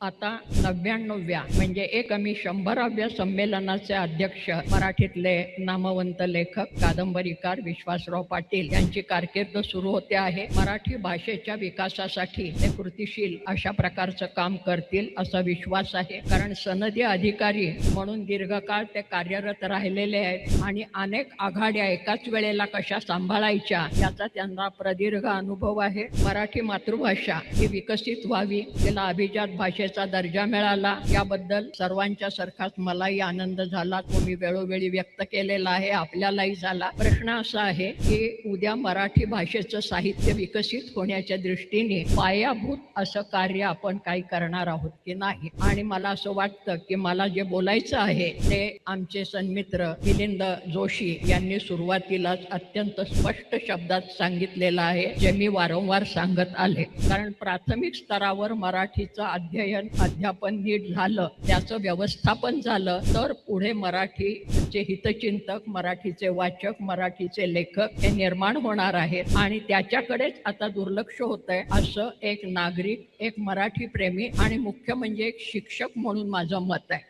आता नव्याण्णव्या म्हणजे एक आम्ही शंभराव्या संमेलनाचे अध्यक्ष मराठीतले नामवंत लेखक कादंबरीकार विश्वासराव पाटील यांची कारकीर्द सुरू होते आहे. मराठी भाषेच्या विकासासाठी ते कृतीशील अशा प्रकारचं काम करतील असा विश्वास आहे. कारण सनदी अधिकारी म्हणून दीर्घकाळ ते कार्यरत राहिलेले आहेत आणि अनेक आघाड्या एकाच वेळेला कशा सांभाळायच्या याचा त्यांना प्रदीर्घ अनुभव आहे. मराठी मातृभाषा ही विकसित व्हावी तिला अभिजात भाषेचा दर्जा मिळाला. याबद्दल सर्वांच्या सारखाच मलाही आनंद झाला. तो मी वेळोवेळी व्यक्त केलेला आहे आपल्यालाही झाला. प्रश्न असा आहे की उद्या मराठी भाषेचं साहित्य विकसित होण्याच्या दृष्टीने पायाभूत असं कार्य आपण काही करणार आहोत की नाही? आणि मला असं वाटतं की मला जे बोलायचं आहे ते आमचे सन्मित्र मिलिंद जोशी यांनी सुरुवातीलाच अत्यंत स्पष्ट शब्दात सांगितलेलं आहे जे मी वारंवार सांगत आले. कारण प्राथमिक स्तरावर मराठीचं अध्ययन अध्ययन अध्यापन नीट झालं त्याचं व्यवस्थापन झालं तर पुढे मराठीचे हितचिंतक मराठीचे वाचक मराठीचे लेखक हे निर्माण होणार आहेत. आणि त्याच्याकडेच आता दुर्लक्ष होत आहे असं एक नागरिक एक मराठी प्रेमी आणि मुख्य म्हणजे एक शिक्षक म्हणून माझं मत आहे.